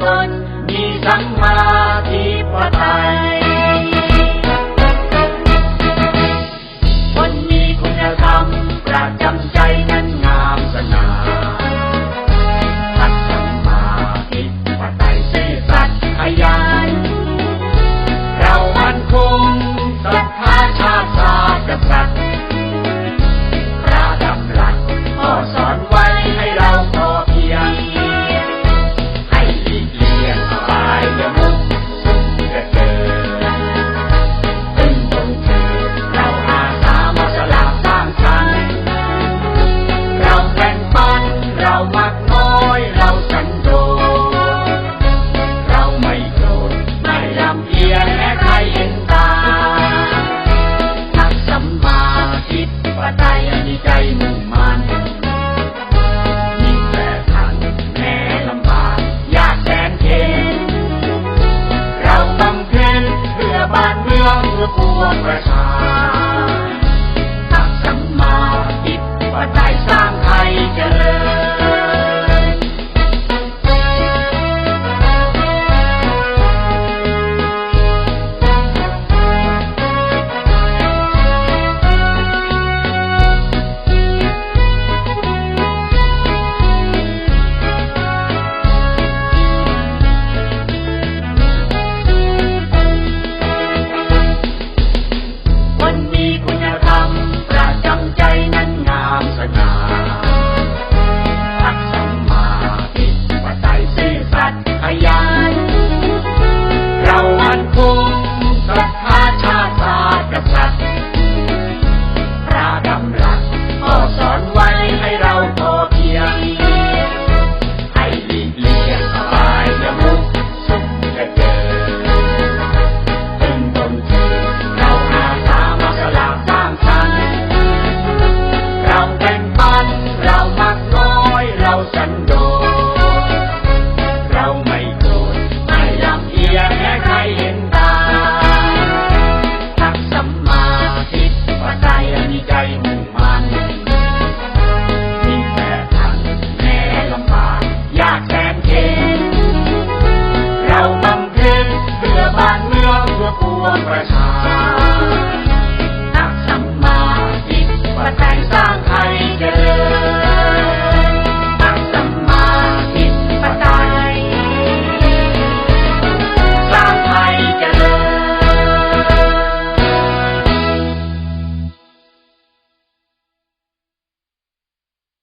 Marathon ธิปไตยมีใจมุ่งมันมีแต่ขันแม้ลำบากยากแสนเข็ญเราบำเพ็ญเพื่อบ้านเมืองเพื่อปวงประชา Oh. 我